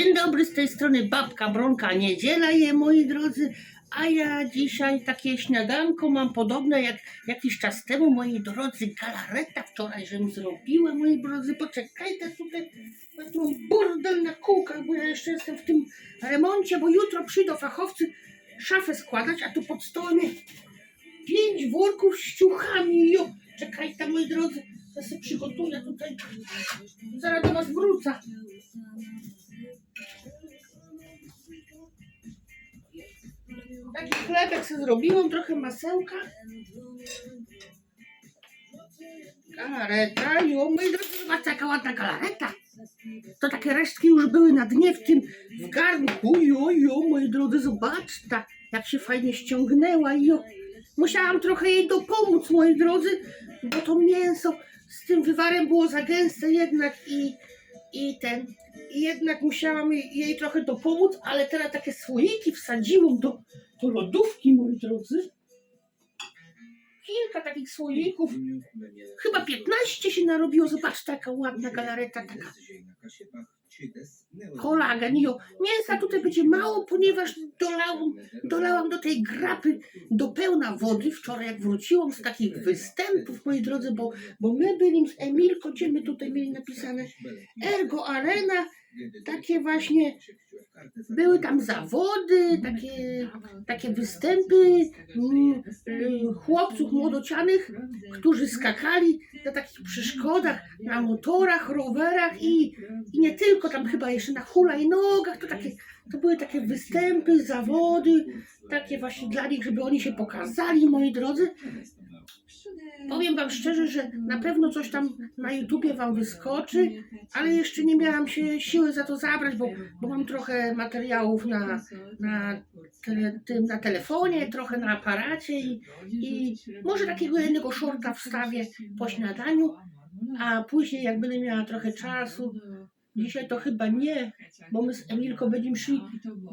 Dzień dobry, z tej strony babka Bronka. Niedziela je, moi drodzy. A ja dzisiaj takie śniadanko mam podobne jak jakiś czas temu, moi drodzy, galareta wczoraj, żem zrobiła, moi drodzy. Poczekajcie tutaj, wezmą burdel na kółkach, bo ja jeszcze jestem w tym remoncie, bo jutro przyjdą fachowcy szafę składać, a tu pod stołem pięć worków z ciuchami. Jo, czekajcie, moi drodzy, ja sobie przygotuję tutaj. Zaraz do was wrócę. Chlebek sobie zrobiłam, trochę masełka. Galareta, jo, moi drodzy, zobaczcie jaka ładna galareta. To takie resztki już były na dnie w tym, w garnku. Jo, jo, moi drodzy, zobaczcie, jak się fajnie ściągnęła, jo. Musiałam trochę jej dopomóc, moi drodzy, bo to mięso z tym wywarem było za gęste jednak i, i ten, i jednak musiałam jej, jej trochę dopomóc, ale teraz takie słoiki wsadziłam do, do lodówki, moi drodzy. Kilka takich słoików, chyba 15 się narobiło, zobaczcie jaka ładna galareta, taka kolagen, jo. Mięsa tutaj będzie mało, ponieważ dolałam, dolałam do tej grapy do pełna wody wczoraj, jak wróciłam z takich występów, moi drodzy, bo, bo my byli z Emilką, gdzie my tutaj mieli napisane Ergo Arena, takie właśnie, były tam zawody, takie, takie występy mm, y, chłopców młodocianych, którzy skakali na takich przeszkodach, na motorach, rowerach i, i nie tylko, tam chyba jeszcze na hulajnogach, to takie, to były takie występy, zawody, takie właśnie dla nich, żeby oni się pokazali, moi drodzy. Powiem wam szczerze, że na pewno coś tam na YouTubie wam wyskoczy, ale jeszcze nie miałam się siły za to zabrać, bo, bo mam trochę materiałów na, na, tele, tym, na telefonie, trochę na aparacie i, i może takiego jednego shorta wstawię po śniadaniu, a później jak będę miała trochę czasu, dzisiaj to chyba nie, bo my z Emilką będziemy szli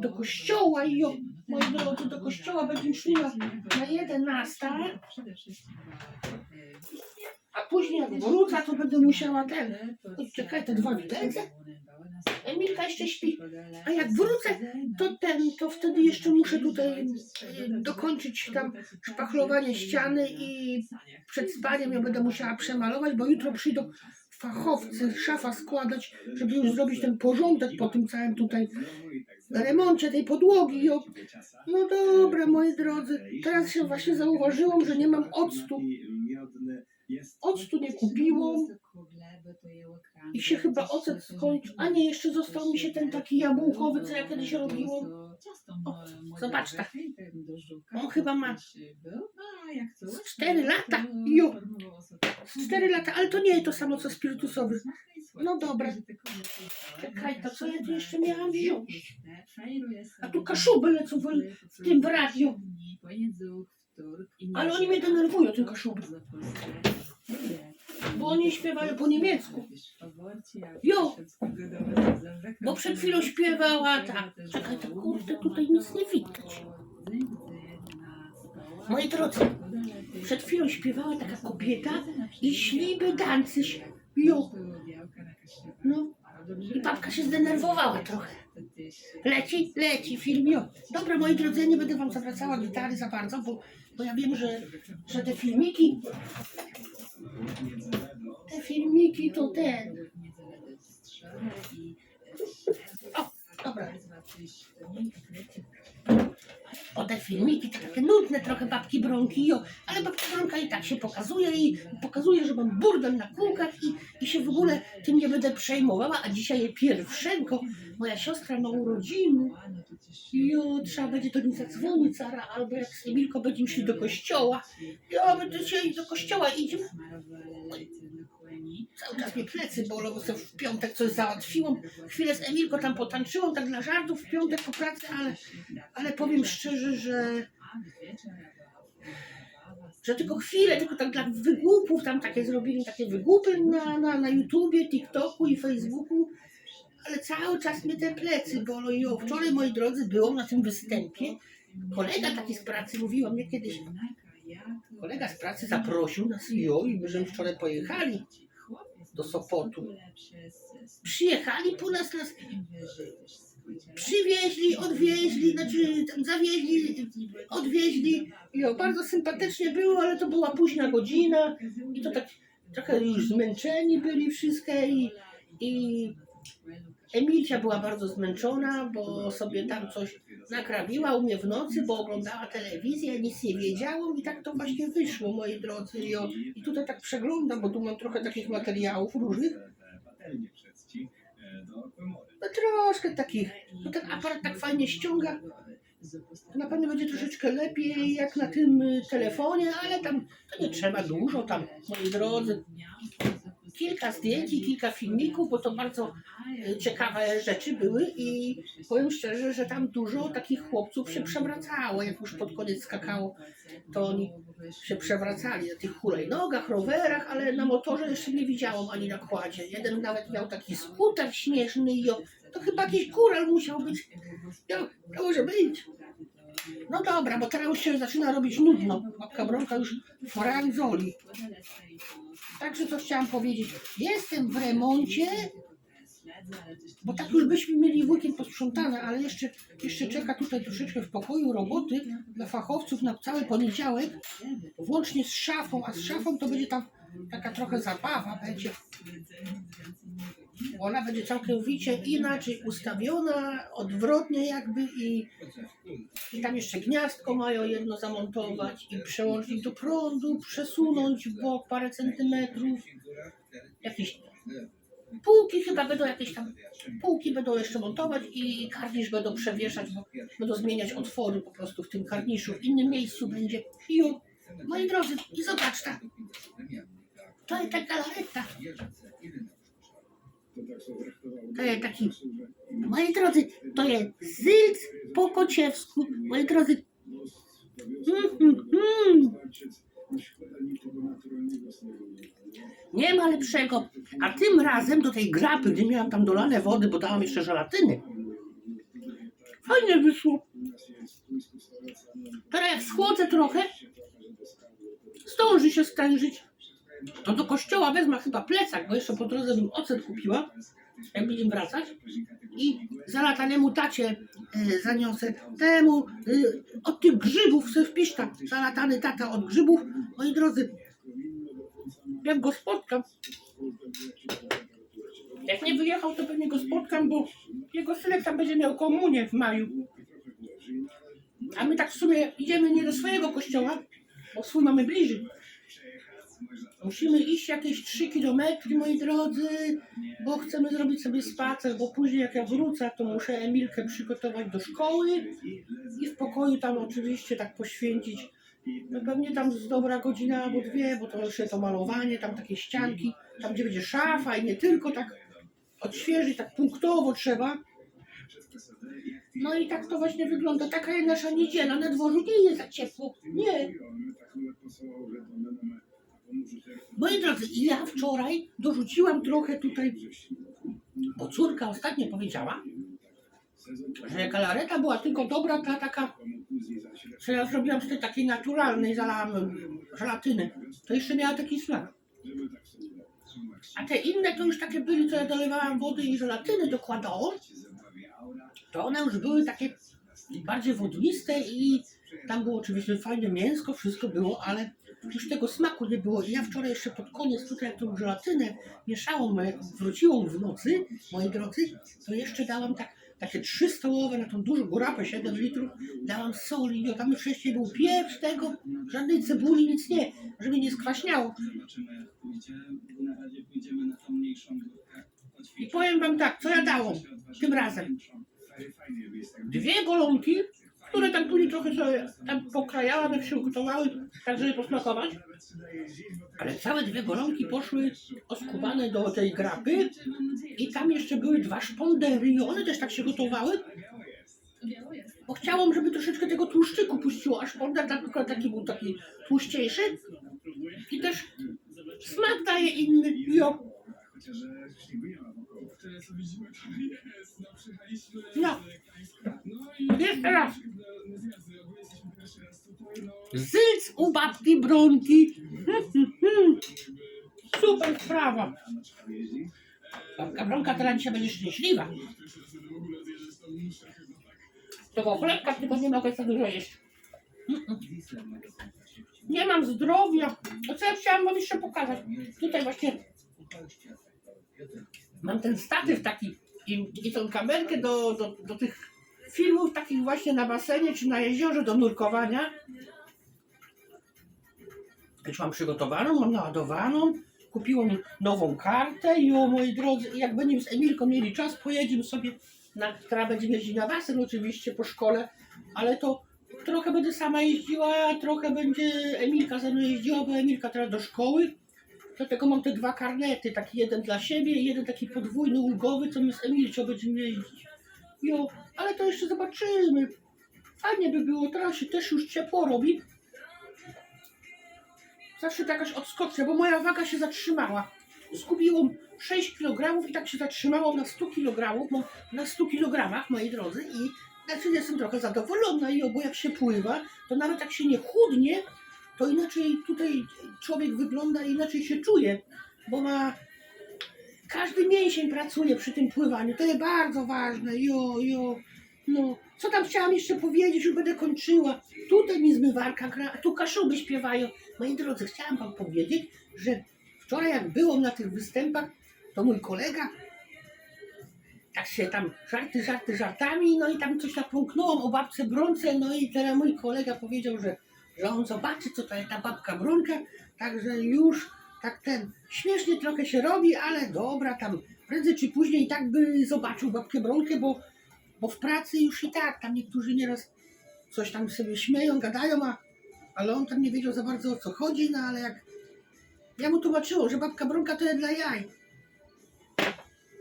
do kościoła i jo, moi drodzy, do kościoła będziemy szli na, na 11, a później jak wrócę, to będę musiała ten, czekaj, te dwa widelce. Emilka jeszcze śpi. A jak wrócę, to ten, to wtedy jeszcze muszę tutaj dokończyć tam szpachlowanie ściany i przed spaniem ja będę musiała przemalować, bo jutro przyjdą fachowcy szafa składać, żeby już zrobić ten porządek po tym całym tutaj remoncie tej podłogi. No dobra, moi drodzy, teraz się właśnie zauważyłam, że nie mam octu. Octu nie kupiłam i się chyba ocet skończył. A nie, jeszcze został mi się ten taki jabłkowy, co ja kiedyś robiłam. O, zobaczcie. On chyba ma z cztery lata. Z cztery lata, ale to nie jest to samo co spirytusowy. No dobra. Czekaj, to co ja tu jeszcze miałam wziąć? A tu kaszuby lecą w, w tym w radiu. Ale oni mnie denerwują, te kaszuby. Bo oni śpiewają po niemiecku. Jo. Bo przed chwilą śpiewała ta. Czekaj, ta kurde, tutaj nic nie widać. Moi drodzy, przed chwilą śpiewała taka kobieta i śliby dancyś. Jo. No. I babka się zdenerwowała trochę. Leci, leci film, jo. Dobra, moi drodzy, ja nie będę wam zawracała gitary za bardzo, bo, bo ja wiem, że, że te filmiki, te filmiki to ten. O, dobra. Te filmiki to takie nudne trochę babki Bronki, jo. Ale babka Bronka i tak się pokazuje i pokazuje, że mam burdel na kółkach i, i się w ogóle tym nie będę przejmowała, a dzisiaj pierwszego. Moja siostra ma urodziny. Jo, trzeba będzie do niej zadzwonić Sara, albo jak z Emilką będziemy szli do kościoła. Jo, my dzisiaj do kościoła idziemy. Cały czas mnie plecy bolą, bo sobie w piątek coś załatwiłam. Chwilę z Emilką tam potańczyłam, tak dla żartów w piątek po pracy, ale, ale powiem szczerze, że, że tylko chwilę, tylko tak dla wygłupów, tam takie zrobili takie wygłupy na, na, na YouTubie, TikToku i Facebooku. Ale cały czas mnie te plecy bolą i o, wczoraj, moi drodzy, byłam na tym występie. Kolega taki z pracy, mówiłam mnie kiedyś, kolega z pracy zaprosił nas i o, i my żeśmy wczoraj pojechali. Do Sopotu. Przyjechali po nas, nas przywieźli, odwieźli, znaczy tam zawieźli, odwieźli. I o, bardzo sympatycznie było, ale to była późna godzina i to tak trochę już zmęczeni byli wszystkie i, i Emilcia była bardzo zmęczona, bo sobie tam coś nakrawiła u mnie w nocy, bo oglądała telewizję, nic nie wiedziałam i tak to właśnie wyszło, moi drodzy. I, i tutaj tak przeglądam, bo tu mam trochę takich materiałów różnych. No troszkę takich, bo ten aparat tak fajnie ściąga. Na pewno będzie troszeczkę lepiej jak na tym telefonie, ale tam to nie trzeba dużo tam, moi drodzy. Kilka zdjęć i kilka filmików, bo to bardzo y, ciekawe rzeczy były i powiem szczerze, że tam dużo takich chłopców się przewracało, jak już pod koniec skakało, to oni się przewracali na tych hulajnogach, rowerach, ale na motorze jeszcze nie widziałam ani na kładzie. Jeden nawet miał taki skuter śmieszny i to chyba jakiś góral musiał być. No, to może być. No dobra, bo teraz już się zaczyna robić nudno. Babka Bronka już franzoli. Także co chciałam powiedzieć. Jestem w remoncie, bo tak już byśmy mieli weekend posprzątane, ale jeszcze, jeszcze czeka tutaj troszeczkę w pokoju roboty dla fachowców na cały poniedziałek, włącznie z szafą, a z szafą to będzie tam taka trochę zabawa będzie. Ona będzie całkowicie inaczej ustawiona, odwrotnie jakby i, i tam jeszcze gniazdko mają jedno zamontować i przełącznik do prądu, przesunąć w bok parę centymetrów. Jakieś półki chyba będą jakieś tam, półki będą jeszcze montować i karnisz będą przewieszać, bo będą zmieniać otwory po prostu w tym karniszu, w innym miejscu będzie. O, moi drodzy, i zobacz tak, to jest taka galareta. To jest taki, moi drodzy, to jest zylc po kociewsku, moi drodzy. Mm, mm. Nie ma lepszego. A tym razem do tej grapy, gdzie miałam tam dolane wody, bo dałam jeszcze żelatyny. Fajnie wyszło. Teraz jak schłodzę trochę, zdąży się stężyć. To do kościoła wezmę chyba plecak, bo jeszcze po drodze bym ocet kupiła, jak będziemy wracać. I zalatanemu tacie e, zaniosę. Temu e, od tych grzybów sobie wpisz tam. Zalatany tata od grzybów. Moi drodzy, jak go spotkam. Jak nie wyjechał, to pewnie go spotkam, bo jego synek tam będzie miał komunię w maju. A my tak w sumie idziemy nie do swojego kościoła, bo swój mamy bliżej. Musimy iść jakieś 3 kilometry, moi drodzy, bo chcemy zrobić sobie spacer, bo później jak ja wrócę, to muszę Emilkę przygotować do szkoły i w pokoju tam oczywiście tak poświęcić. No pewnie tam z dobra godzina albo dwie, bo to jeszcze to malowanie, tam takie ścianki, tam gdzie będzie szafa i nie tylko tak odświeżyć, tak punktowo trzeba. No i tak to właśnie wygląda. Taka jest nasza niedziela. Na dworzu nie jest za ciepło. Nie. Moi drodzy, ja wczoraj dorzuciłam trochę tutaj, bo córka ostatnio powiedziała, że galareta była tylko dobra dla taka, że ja zrobiłam z tej takiej naturalnej, zalałam żelatyny. To jeszcze miała taki smak. A te inne to już takie były, co ja dolewałam wody i żelatyny dokładałam, to one już były takie bardziej wodniste i tam było oczywiście fajne mięsko, wszystko było, ale już tego smaku nie było. I ja wczoraj jeszcze pod koniec tutaj tą żelatynę mieszałam, wróciłam w nocy, moi drodzy, to jeszcze dałam tak, takie trzy stołowe na tą dużą gorapę, 7 litrów, dałam soli, no tam wcześniej był pieprz tego, żadnej cebuli, nic nie, żeby nie skwaśniało. I powiem wam tak, co ja dałam tym razem. Dwie golonki, które tam później trochę sobie tam pokrajałam, jak się ugotowały, tak żeby posmakować. Ale całe dwie golonki poszły oskubane do tej grapy i tam jeszcze były dwa szpondery i one też tak się gotowały. Bo chciałam, żeby troszeczkę tego tłuszczyku puściło, a szponder tak, tylko taki był taki tłuściejszy i też smak daje inny. Jo. No. Jeszcze raz. Zylc u babki Bronki. Super sprawa. Babka Bronka teraz dzisiaj będzie szczęśliwa. Tego chlebka tylko nie mogę za dużo jeść. Nie mam zdrowia. To co ja chciałam wam jeszcze pokazać? Tutaj właśnie mam ten statyw taki i, i tą kamerkę do, do, do tych filmów takich właśnie na basenie czy na jeziorze do nurkowania. Już mam przygotowaną, mam naładowaną. Kupiłem nową kartę i o moi drodzy, jak będziemy z Emilką mieli czas, pojedziemy sobie, na, która będzie jeździć na basen oczywiście po szkole, ale to trochę będę sama jeździła, trochę będzie Emilka ze mną jeździła, bo Emilka teraz do szkoły. Dlatego mam te dwa karnety, taki jeden dla siebie i jeden taki podwójny ulgowy, co my z Emilcią będziemy jeździć. Jo, ale to jeszcze zobaczymy. Fajnie by było, teraz się też już ciepło robi. Zawsze to jakaś odskocznia, bo moja waga się zatrzymała. Zgubiłam 6 kg i tak się zatrzymałam na 100 kg, na 100 kg, moi drodzy, i znaczy jestem trochę zadowolona, i bo jak się pływa, to nawet jak się nie chudnie, to inaczej tutaj człowiek wygląda, inaczej się czuje, bo ma każdy mięsień pracuje przy tym pływaniu. To jest bardzo ważne. Jo, jo. No, co tam chciałam jeszcze powiedzieć, już będę kończyła. Tutaj mi zmywarka gra, a tu kaszuby śpiewają. Moi drodzy, chciałam wam powiedzieć, że wczoraj jak byłam na tych występach, to mój kolega tak się tam żarty, żarty, żartami, no i tam coś napomknąłem o babce Bronce, no i teraz mój kolega powiedział, że, że on zobaczy, co to jest ta babka Bronka, także już tak ten, śmiesznie trochę się robi, ale dobra, tam prędzej czy później i tak by zobaczył babkę Bronkę, bo, bo w pracy już i tak, tam niektórzy nieraz coś tam sobie śmieją, gadają, a, ale on tam nie wiedział za bardzo o co chodzi, no ale jak ja mu tłumaczyło, że babka Bronka to jest dla jaj.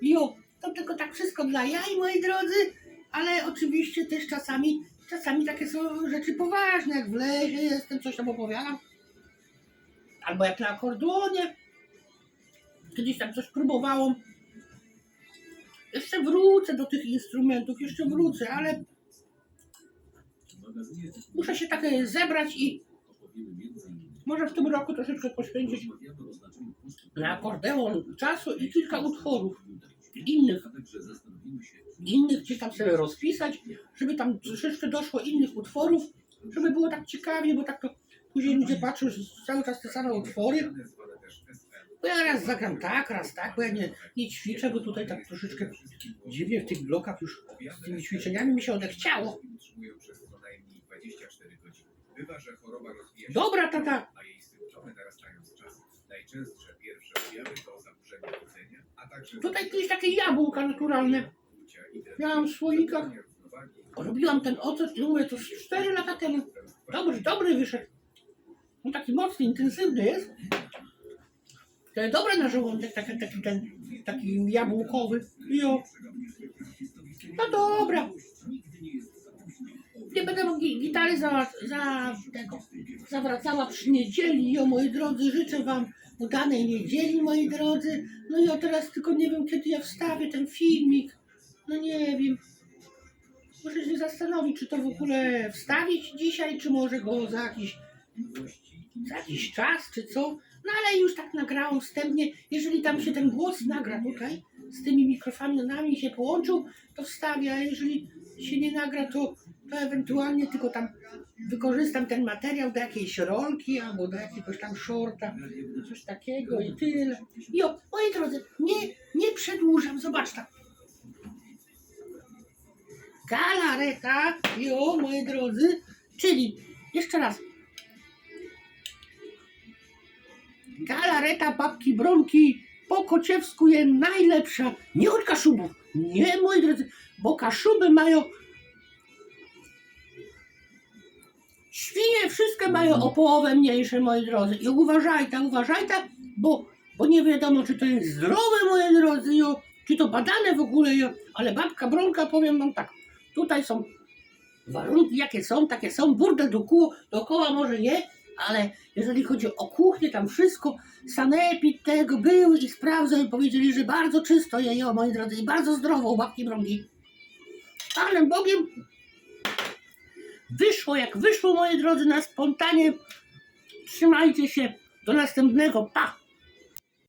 Jo, to tylko tak wszystko dla jaj, moi drodzy, ale oczywiście też czasami, czasami takie są rzeczy poważne, jak w lesie jestem, coś tam opowiadam. Albo jak na akordeonie. Kiedyś tam coś próbowałam. Jeszcze wrócę do tych instrumentów, jeszcze wrócę, ale muszę się tak e, zebrać i może w tym roku troszeczkę poświęcić na akordeon czasu i kilka utworów innych, innych gdzieś tam sobie rozpisać, żeby tam troszeczkę doszło innych utworów, żeby było tak ciekawie, bo tak to później ludzie patrzą, że cały czas te same utwory. Bo ja raz zagram tak, raz tak, bo ja nie, nie ćwiczę, bo tutaj tak troszeczkę dziwnie w tych blokach już z tymi ćwiczeniami mi się odechciało. Dobra, tata. Tutaj jakieś takie jabłka naturalne. Miałam w słoikach. Robiłam ten ocet i mówię, to z 4 lata temu. Dobry, dobry wyszedł. No taki mocny, intensywny jest. To jest dobre na żołądek, taki, taki, ten, taki jabłkowy. Jo. No dobra. Nie będę mu gi- gitary za, za tego, zawracała przy niedzieli. Jo, moi drodzy, życzę wam udanej niedzieli, moi drodzy. No i ja teraz tylko nie wiem, kiedy ja wstawię ten filmik. No nie wiem. Muszę się zastanowić, czy to w ogóle wstawić dzisiaj, czy może go za jakiś, za jakiś czas, czy co. No ale już tak nagrałam wstępnie. Jeżeli tam się ten głos nagra tutaj, z tymi mikrofonami się połączył, to wstawię, a jeżeli się nie nagra, to, to ewentualnie tylko tam wykorzystam ten materiał do jakiejś rolki albo do jakiegoś tam shorta, coś takiego i tyle. I o, moi drodzy, nie, nie przedłużam, zobacz tak. Galareta, jo, moi drodzy, czyli, jeszcze raz, galareta babki Bronki po kociewsku jest najlepsza, nie od kaszubów, nie, moi drodzy, bo kaszuby mają, świnie wszystkie mają o połowę mniejsze, moi drodzy, i uważajcie, uważajcie, bo, bo nie wiadomo, czy to jest zdrowe, moi drodzy, jo, czy to badane w ogóle, jo, ale babka Bronka, powiem wam tak, Tutaj są warunki, jakie są, takie są. Burdel dookoła, dookoła może nie, ale jeżeli chodzi o kuchnię, tam wszystko, sanepid tego był i sprawdzał i powiedzieli, że bardzo czysto je, o moi drodzy, i bardzo zdrowo u babki Brągi. Panem Bogiem wyszło jak wyszło, moi drodzy, na spontanie. Trzymajcie się. Do następnego. Pa!